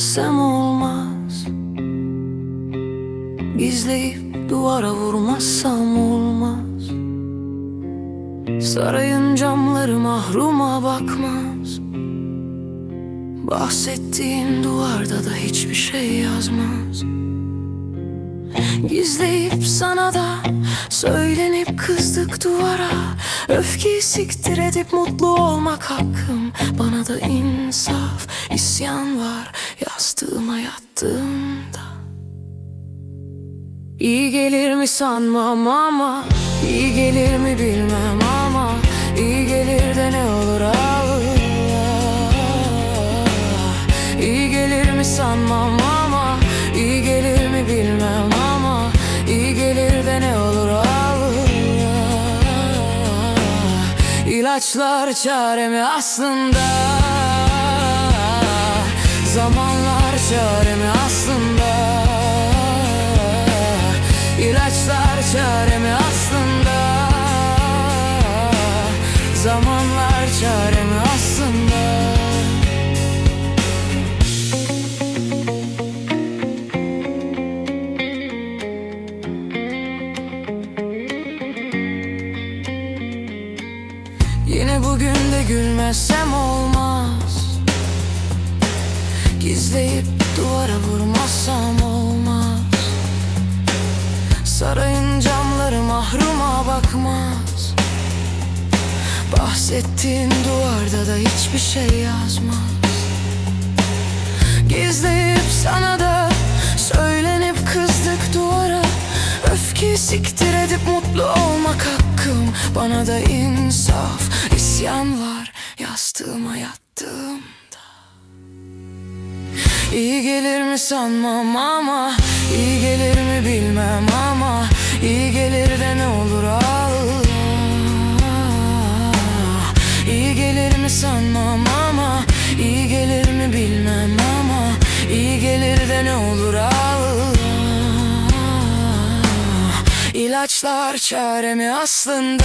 gülmesem olmaz. Gizleyip duvara vurmazsam olmaz. Sarayın camları mahruma bakmaz. Bahsettiğim duvarda da hiçbir şey yazmaz. Gizleyip sana da Söylenip kızdık duvara Öfkeyi siktir edip mutlu olmak hakkım. Bana da insaf isyan var Yastığıma yattığımda. İyi gelir mi sanmam ama iyi gelir mi bilmem ama iyi gelir de ne olur Allah İlaçlar çaremi aslında. Zamanlar çaremi aslında. İlaçlar çaremi aslında. Zamanlar çaremi aslında Yine bugün de gülmezsem olmaz. Gizleyip duvara vurmazsam olmaz. Sarayın camları mahruma bakmaz. Bahsettiğin duvarda da hiçbir şey yazmaz. Gizleyip sana da Söylenip kızdık duvara. Öfkeyi siktir edip mutlu olmak hakkım Bana da insaf. İsyan var Yastığıma yattığımda. İyi gelir mi sanmam ama iyi gelir mi bilmem ama iyi gelir de ne olur Allah. İyi gelir mi sanmam ama iyi gelir mi bilmem ama iyi gelir de ne olur Allah İlaçlar Zamanlar çaremi aslında